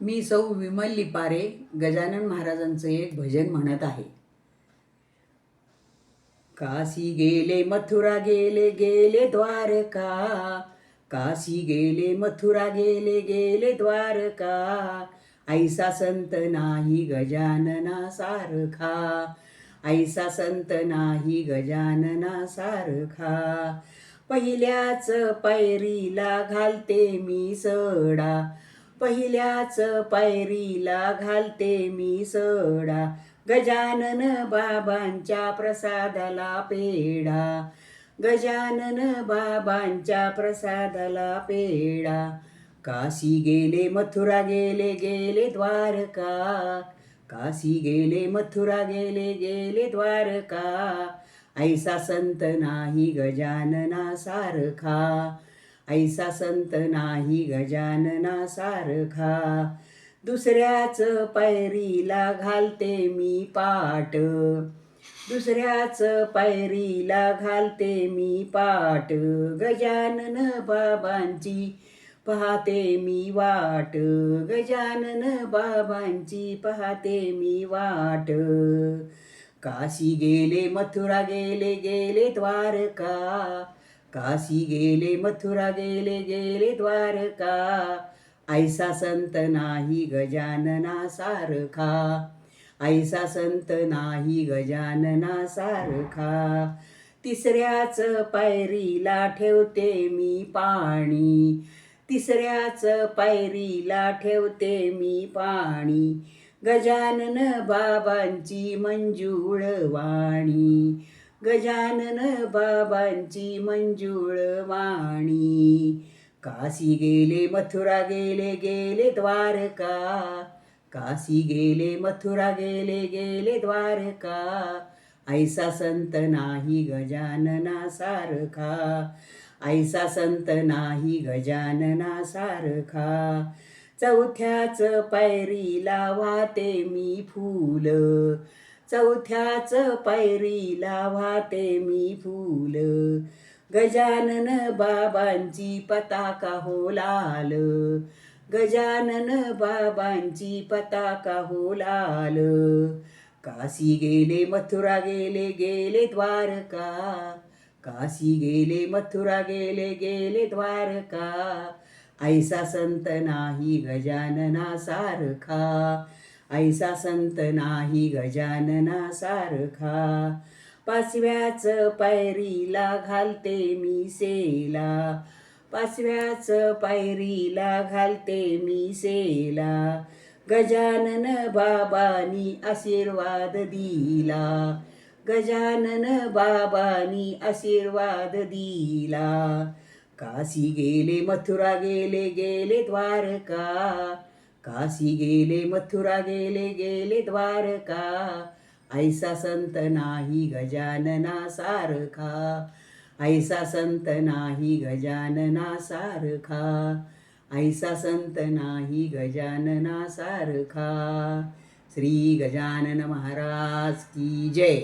मी सौ विमल लिपारे गजानन महाराजांचं एक भजन म्हणत आहे. काशी गेले मथुरा गेले गेले द्वारका. काशी गेले मथुरा गेले गेले द्वारका. ऐसा संत नाही गजानना सारखा. ऐसा संत नाही गजानना सारखा. पहिल्याच पायरीला घालते मी सडा. पहिल्याच पायरीला घालते मी सडा. गजानन बाबांच्या प्रसादाला पेढा. गजानन बाबांच्या प्रसादाला पेढा. काशी गेले मथुरा गेले गेले द्वारका. काशी गेले मथुरा गेले गेले द्वारका. ऐसा संत नाही गजानना सारखा. ऐसा संत नाही गजानना सारखा. दुसऱ्याच पायरीला घालते मी पाट दुसऱ्याच पायरीला घालते मी पाट गजानन बाबांची पाहते मी वाट. गजानन बाबांची पाहते मी वाट. काशी गेले मथुरा गेले गेले द्वारका. काशी गेले मथुरा गेले गेले द्वारका ऐसा संत नाही गजानना सारखा ऐसा संत नाही गजानना सारखा तिसऱ्याच पायरीला ठेवते मी पाणी तिसऱ्याच पायरीला ठेवते मी पाणी गजानन बाबांची मंजूळ वाणी गजानन बाबांची मंजूळ वाणी. काशी गेले मथुरा गेले गेले द्वारका. काशी गेले मथुरा गेले गेले द्वारका. ऐसा संत नाही गजानना सारखा ऐसा संत नाही गजानना सारखा चौथ्याच पायरी लावा ते मी फूल. चौथ्याच पायरीला लावाते मी फूल. गजानन बाबांची पताका हो लाल. गजानन बाबांची पताका हो लाल. काशी गेले मथुरा गेले गेले द्वारका. काशी गेले मथुरा गेले गेले द्वारका. ऐसा संत नाही गजानना सारखा. ऐसा संत नाही गजानना सारखा. पाचव्याच पायरीला घालते मी सेला. पाचव्याच पायरीला घालते मी सेला. गजानन बाबानी आशीर्वाद दिला. गजानन बाबानी आशीर्वाद दिला. काशी गेले मथुरा गेले गेले द्वारका. काशी गेले मथुरा गेले गेले द्वारका ऐसा संत नाही गजानना सारखा ऐसा संत नाही गजानना सारखा ऐसा संत नाही गजानना सारखा श्री गजानन महाराज की जय